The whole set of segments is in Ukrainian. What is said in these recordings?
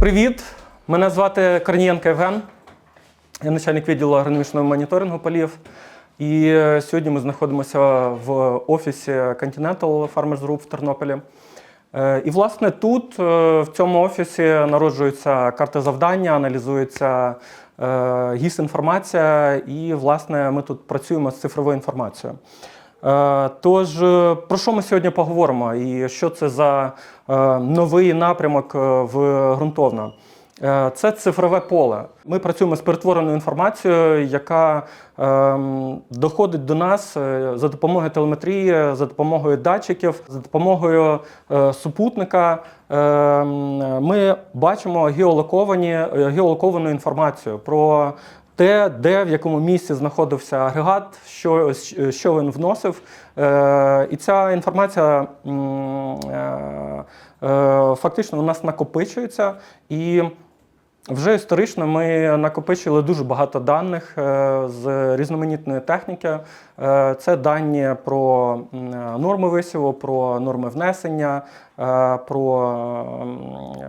Привіт! Мене звати Корнієнко Євген. Я начальник відділу агрономічного моніторингу полів. І е, сьогодні ми знаходимося в офісі Continental Farmers Group в Тернополі. Е, І, власне, тут, е, в цьому офісі, народжуються карти завдання, аналізується е, гіс-інформація, і, власне, ми тут працюємо з цифровою інформацією. Е, Тож, е, про що ми сьогодні поговоримо і що це за е, новий напрямок в ґрунтовно? Це цифрове поле. Ми працюємо з перетвореною інформацією, яка ем, доходить до нас за допомогою телеметрії, за допомогою датчиків, за допомогою супутника. Ем, Ми бачимо геолоковані, геолоковану інформацію про те, де в якому місці знаходився агрегат, що, що він вносив. Е, і ця інформація е, е, фактично у нас накопичується. І вже історично ми накопичили дуже багато даних е, з різноманітної техніки. Е, Це дані про норми висіву, про норми внесення, е, про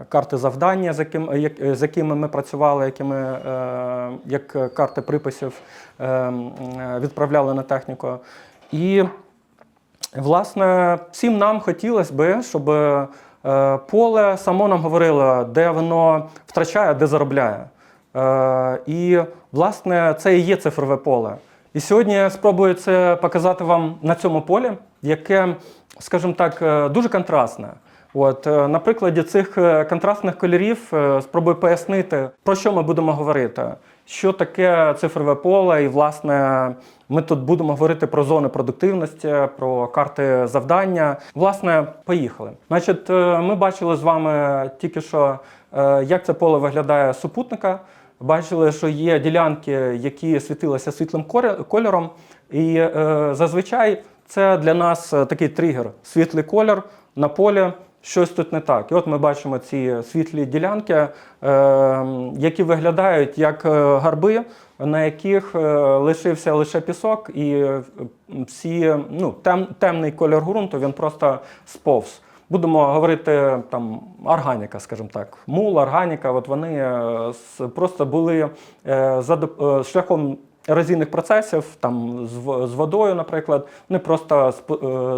карти завдання, з, яким, з якими ми працювали, якими як карти приписів відправляли на техніку. І Власне, всім нам хотілося би, щоб поле само нам говорило, де воно втрачає, де заробляє. Е, І, власне, це і є цифрове поле. І сьогодні я спробую це показати вам на цьому полі, яке, скажімо так, е, дуже контрастне. От, е, на прикладі цих е, контрастних кольорів е, спробую пояснити, про що ми будемо говорити. Що таке цифрове поле, і власне ми тут будемо говорити про зони продуктивності, про карти завдання. Власне, поїхали. Значить, е, ми бачили з вами тільки що, е, як це поле виглядає з супутника. Бачили, що є ділянки, які світилися світлим кольором, і е, зазвичай це для нас такий тригер світлий колір на полі. Щось тут не так. І от ми бачимо ці світлі ділянки, е, які виглядають як е, гарби, на яких е, лишився лише пісок, і всі ну, тем, темний колір ґрунту він просто сповз. Будемо говорити там органіка, скажімо так. Мул, органіка, от вони просто були за шляхом ерозійних процесів, там з, з водою, наприклад, вони просто е,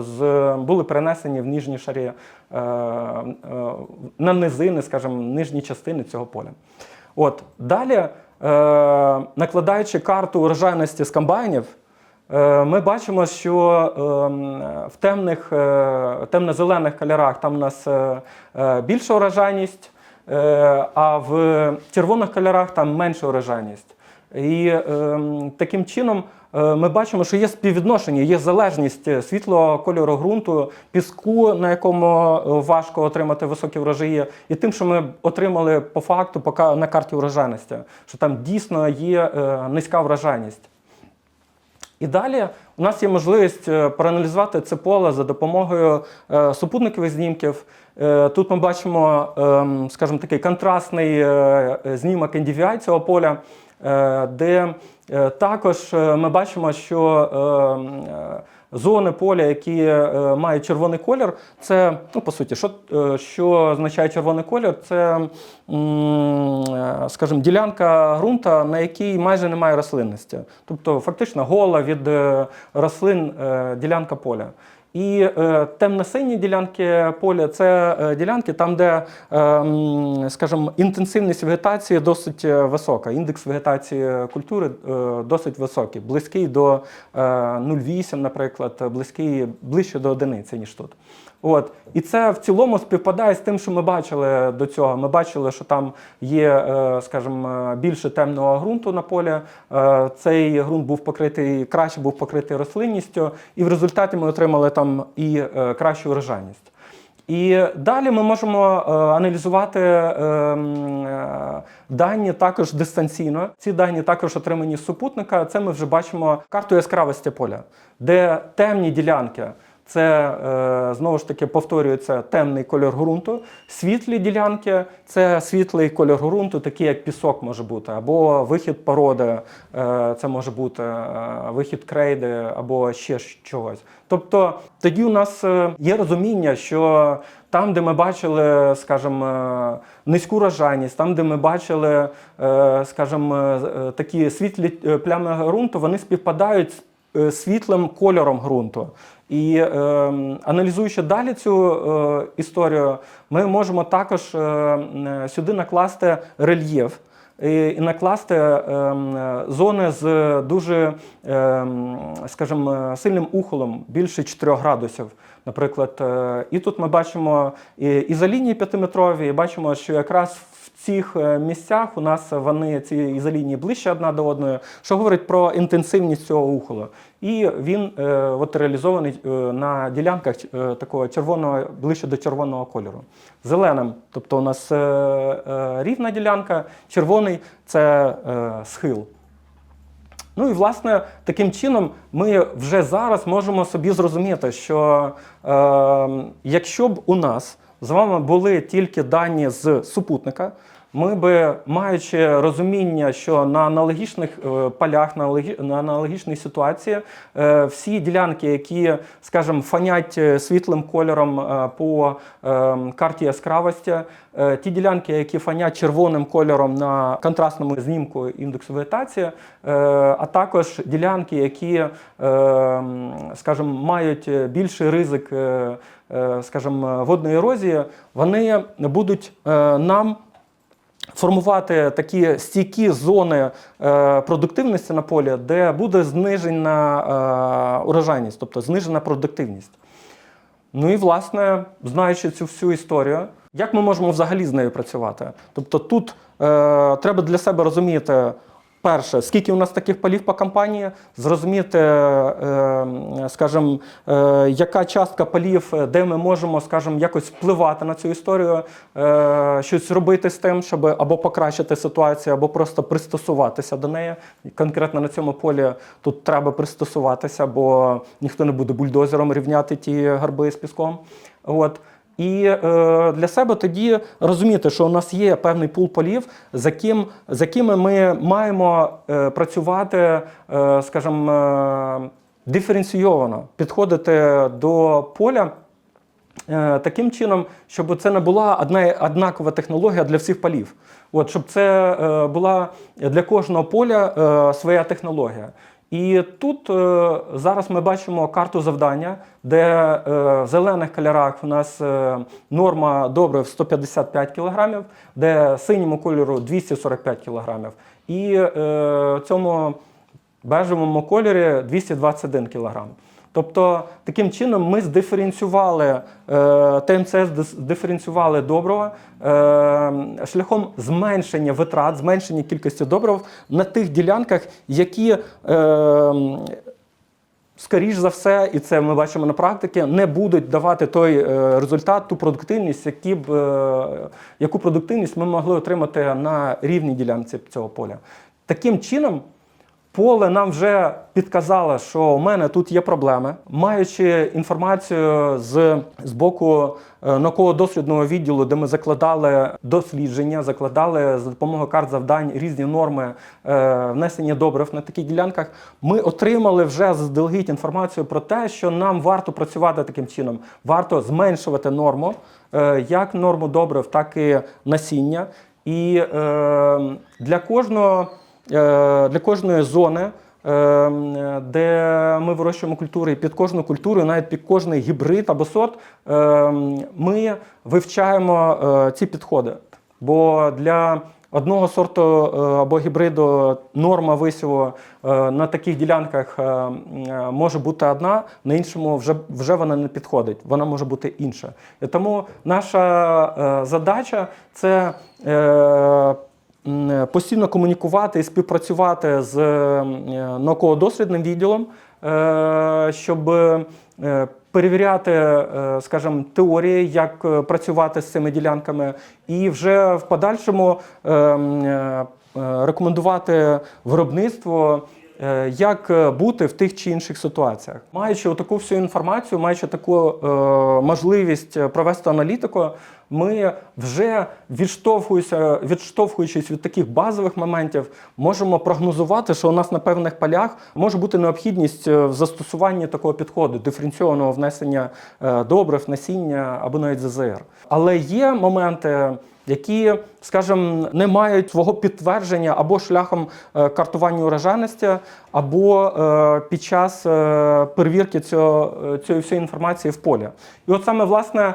з, були перенесені в ніжні шарі е, е, на низини, скажімо, нижні частини цього поля. От далі, накладаючи карту урожайності з комбайнів, Ми бачимо, що в темних, темно-зелених кольорах там у нас більша урожайність, а в червоних кольорах там менша урожайність. І ем, таким чином е, ми бачимо, що є співвідношення, є залежність е, світлого кольору ґрунту, піску, на якому е, важко отримати високі врожаї, і тим, що ми отримали по факту на карті урожайності, що там дійсно є е, низька врожайність. І далі у нас є можливість е, проаналізувати це поле за допомогою е, супутникових знімків. Е, Тут ми бачимо, ем, скажімо, такий контрастний е, е, знімок NDVI цього поля, е, де е, також е, ми бачимо, що е, зони поля, які е, мають червоний колір, це, ну, по суті, що, е, що означає червоний колір? Це, е, скажімо, ділянка ґрунта, на якій майже немає рослинності. Тобто, фактично, гола від е, рослин е, ділянка поля. І е, темно-сині ділянки поля це е, ділянки там, де, е, скажімо, інтенсивність вегетації досить е, висока. Індекс вегетації культури е, досить високий, близький до е, 0,8, наприклад, близький ближче до одиниці, ніж тут. От. І це в цілому співпадає з тим, що ми бачили до цього. Ми бачили, що там є, е, скажімо, більше темного ґрунту на полі. Е, Цей ґрунт був покритий, краще був покритий рослинністю, і в результаті ми отримали там і е, кращу врожайність. І далі ми можемо е, аналізувати е, е, дані також дистанційно. Ці дані також отримані з супутника. Це ми вже бачимо карту яскравості поля, де темні ділянки це е, знову ж таки повторюється темний кольор ґрунту. Світлі ділянки це світлий кольор ґрунту, такий як пісок може бути, або вихід породи, е, це може бути е, вихід крейди, або ще чогось. Тобто тоді у нас є розуміння, що там, де ми бачили, скажімо, низьку рожайність, там, де ми бачили, скажімо, такі світлі плями ґрунту, вони співпадають з світлим кольором ґрунту. І е, аналізуючи далі цю е, історію, ми можемо також е, сюди накласти рельєф. І накласти е, зони з дуже, е, скажімо, сильним ухолом, більше 4 градусів. Наприклад, Е, і тут ми бачимо і, і п'ятиметрові, і бачимо, що якраз в цих е, місцях у нас вони ці ізолінії ближче одна до одної, що говорить про інтенсивність цього ухола. І він е, от реалізований на ділянках такого червоного, ближче до червоного кольору. Зеленим, тобто у нас рівна ділянка, червоний це схил. Ну і власне таким чином ми вже зараз можемо собі зрозуміти, що е, якщо б у нас з вами були тільки дані з супутника, ми би, маючи розуміння, що на аналогічних е, полях, на аналогічній ситуації, е, всі ділянки, які, скажімо, фонять е, світлим кольором по карті яскравості, ті ділянки, які фонять червоним кольором на контрастному знімку індексу вегетації, а також ділянки, які, скажімо, мають більший ризик, скажімо, водної ерозії, вони будуть нам формувати такі стійкі зони е, продуктивності на полі, де буде знижена е, урожайність, тобто знижена продуктивність. Ну і власне, знаючи цю всю історію, як ми можемо взагалі з нею працювати? Тобто тут е, треба для себе розуміти. Перше, скільки у нас таких полів по компанії, зрозуміти, е, скажімо, е, яка частка полів, е, де ми можемо, скажімо, якось впливати на цю історію, е, щось робити з тим, щоб або покращити ситуацію, або просто пристосуватися до неї. Конкретно на цьому полі тут треба пристосуватися, бо ніхто не буде бульдозером рівняти ті гарби з піском. От. І е, для себе тоді розуміти, що у нас є певний пул полів, за, ким, за якими ми маємо е, працювати, е, скажімо, е, диференційовано, підходити до поля е, таким чином, щоб це не була одна однакова технологія для всіх полів. От, щоб це е, була для кожного поля е, своя технологія. І тут е, зараз ми бачимо карту завдання, де е, в зелених кольорах у нас е, норма добрив 155 кг, де синьому кольору 245 кг. І е, цьому бежевому кольорі 221 кг. Тобто таким чином ми здиференціювали е, ТМЦ здиференціювали добрива е, шляхом зменшення витрат, зменшення кількості добрив на тих ділянках, які е, скоріш за все, і це ми бачимо на практиці, не будуть давати той результат, ту продуктивність, які б, яку продуктивність ми могли отримати на рівній ділянці цього поля. Таким чином. Поле нам вже підказало, що у мене тут є проблеми. Маючи інформацію з, з боку е, науково-дослідного відділу, де ми закладали дослідження, закладали за допомогою карт завдань різні норми е, внесення добрив на таких ділянках, ми отримали вже заздалегідь інформацію про те, що нам варто працювати таким чином. Варто зменшувати норму, е, як норму добрив, так і насіння. І е, для кожного. Е, для кожної зони, е, де ми вирощуємо культури, і під кожну культуру, навіть під кожний гібрид або сорт, е, ми вивчаємо ці підходи. Бо для одного сорту або гібриду норма висіву на таких ділянках може бути одна, на іншому вже, вже вона не підходить, вона може бути інша. І тому наша задача це. Е, постійно комунікувати і співпрацювати з е, науково-дослідним відділом, е, щоб перевіряти, скажімо, теорії, як працювати з цими ділянками, і вже в подальшому е, м, е, рекомендувати виробництво як е, бути в тих чи інших ситуаціях. Маючи таку всю інформацію, маючи таку е, можливість е, провести аналітику, ми вже відштовхуючись від таких базових моментів, можемо прогнозувати, що у нас на певних полях може бути необхідність е, в застосуванні такого підходу, диференційованого внесення е, добрив, насіння або навіть ЗЗР. Але є моменти. Які, скажімо, не мають свого підтвердження або шляхом е, картування урожайності, або е, під час е, перевірки цього, цієї всієї інформації в полі. І от саме власне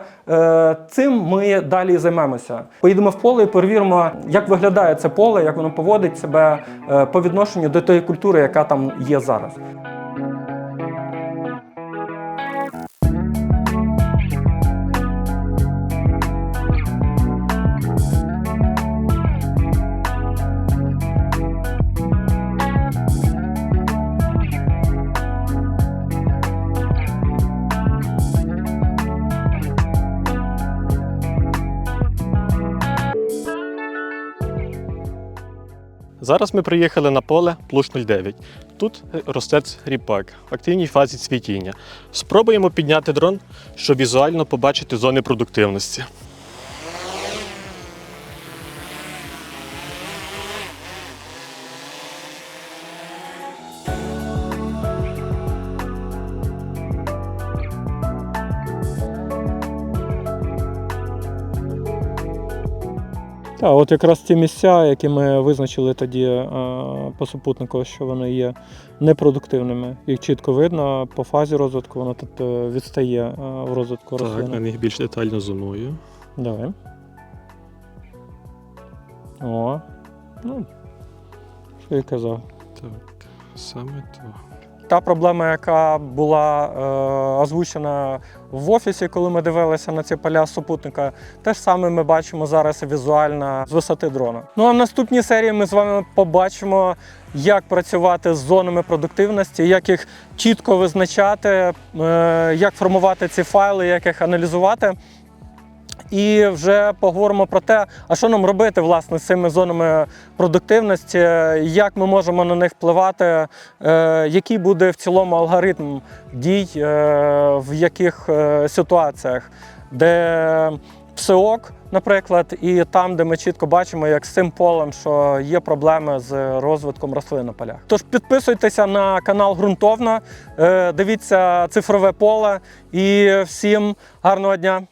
цим ми далі займемося. Поїдемо в поле і перевіримо, як виглядає це поле, як воно поводить себе по відношенню до тієї культури, яка там є зараз. Зараз ми приїхали на поле Плуш 09. Тут росте ріпак в активній фазі цвітіння. Спробуємо підняти дрон, щоб візуально побачити зони продуктивності. Так, от якраз ті місця, які ми визначили тоді е, по супутнику, що вони є непродуктивними. Їх чітко видно по фазі розвитку, воно тут е, відстає е, в розвитку Так, на них більш детально зумую. Давай. О. Ну, що я казав. Так, саме то. Та проблема, яка була е, озвучена в офісі, коли ми дивилися на ці поля супутника, те ж саме ми бачимо зараз візуально з висоти дрона. Ну а в наступній серії ми з вами побачимо, як працювати з зонами продуктивності, як їх чітко визначати, е, як формувати ці файли, як їх аналізувати. І вже поговоримо про те, а що нам робити власне з цими зонами продуктивності, як ми можемо на них впливати, е, який буде в цілому алгоритм дій, е, в яких е, ситуаціях, де псиок, наприклад, і там, де ми чітко бачимо, як з цим полем, що є проблеми з розвитком рослин на полях. Тож підписуйтеся на канал Грунтовно, дивіться цифрове поле і всім гарного дня!